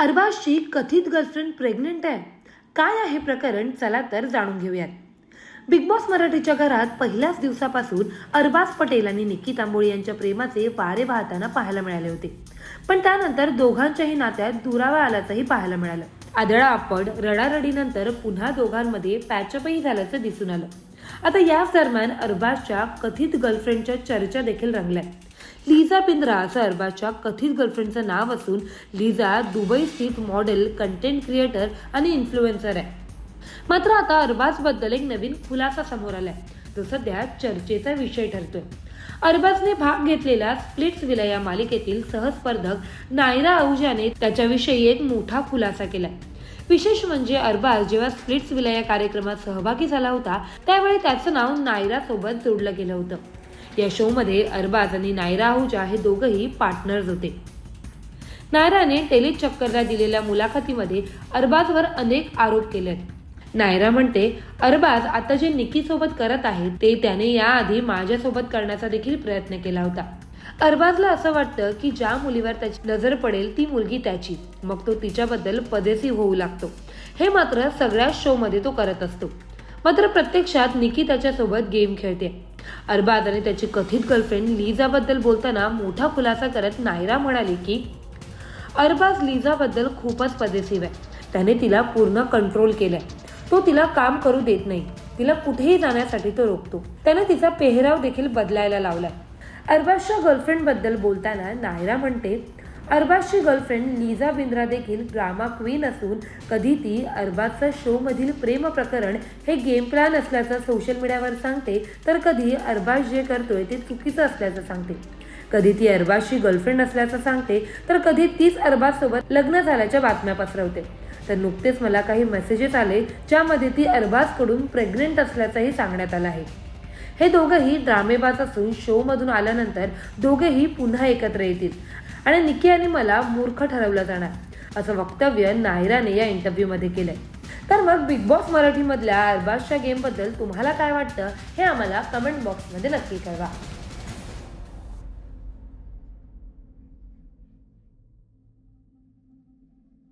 अरबाजची कथित girlfriend pregnant आहे. काय आहे प्रकरण? चला तर जाणून घेऊयात. बिग बॉस मराठीच्या घरात पहिल्याच दिवसापासून अरबाज पटेल आणि निकी तांबोळी यांच्या प्रेमाचे वारे वाहताना पाहायला मिळाले होते. पण त्यानंतर दोघांच्याही नात्यात दुरावा आल्याचंही पाहायला मिळालं. आदळा आपण रडारडीनंतर पुन्हा दोघांमध्ये पॅचअपही झाल्याचं दिसून आलं. आता याच दरम्यान अरबाजच्या कथित गर्लफ्रेंडच्या चर्चा देखील रंगल्या. लिझा पिंद्रा असं अरबाजच्या कथित गर्लफ्रेंडचं नाव असून लिझा दुबई स्थित मॉडेल कंटेंट क्रिएटर आणि इन्फ्लुएन्सर आहे. मात्र आता अरबाजबद्दल एक नवीन खुलासा समोर आलाय. तो सध्या चर्चेचा विषय ठरतोय. अरबाजने भाग घेतलेल्या स्प्लिट्स विला या मालिकेतील सहस्पर्धक नायरा आहुजाने त्याच्याविषयी एक मोठा खुलासा केलाय. विशेष म्हणजे अरबाज जेव्हा स्प्लिट्स विला या कार्यक्रमात सहभागी झाला होता त्यावेळी त्याचं नाव नायरा सोबत जोडलं गेलं होतं. या शोमध्ये अरबाज आणि नायरा आहुजा हे दोघंही पार्टनर्स होते. नायराने टेली चक्करला दिलेल्या मुलाखतीमध्ये अरबाजवर अनेक आरोप केले नायरा म्हणते अरबाज आता जे निकी सोबत करत आहे ते त्याने याआधी माझ्यासोबत करण्याचा देखील प्रयत्न केला होता. अरबाजला असं वाटतं की ज्या मुलीवर त्याची नजर पडेल ती मुलगी त्याची. मग तो तिच्याबद्दल पदेसी होऊ लागतो. हे मात्र सगळ्याच शोमध्ये तो करत असतो. मात्र प्रत्यक्षात निकी त्याच्यासोबत गेम खेळते. अरबाज आणि त्याची कथित गर्लफ्रेंड लिझाबद्दल बोलताना मोठा खुलासा करत नायरा म्हणाली की अरबाज लिझाबद्दल खूपच पदेसिव्ह आहे. त्याने तिला पूर्ण कंट्रोल केलाय. तो तिला काम करू देत नाही. तिला कुठेही जाण्यासाठी तो रोखतो. त्याने तिचा पेहराव देखील बदलायला लावलाय. अरबाजच्या गर्लफ्रेंडबद्दल बोलताना नायरा म्हणते अरबाजची गर्लफ्रेंड लिझा बिंद्रा देखील ड्रामा क्वीन असून कधी ती अरबाजचं शोमधील प्रेम प्रकरण हे गेम प्लॅन असल्याचं सोशल मीडियावर सांगते तर कधी अरबाज जे करतोय ते चुकीचं असल्याचं सांगते. कधी ती अरबाजची गर्लफ्रेंड असल्याचं सांगते तर कधी तीच अरबाजसोबत लग्न झाल्याच्या बातम्या पसरवते. तर नुकतेच मला काही मेसेजेस आले ज्यामध्ये ती अरबाजकडून प्रेग्नेंट असल्याचंही सांगण्यात आलं आहे. हे दोघंही ड्रामेबाज असून शोमधून आल्यानंतर दोघेही पुन्हा एकत्र येतील. आणि निकी आणि मला मूर्ख ठरवलं जाणार असं वक्तव्य नायराने या इंटरव्ह्यूमध्ये केलंय. तर मग बिग बॉस मराठीमधल्या अरबाजच्या गेमबद्दल तुम्हाला काय वाटतं हे आम्हाला कमेंट बॉक्समध्ये नक्की कळवा.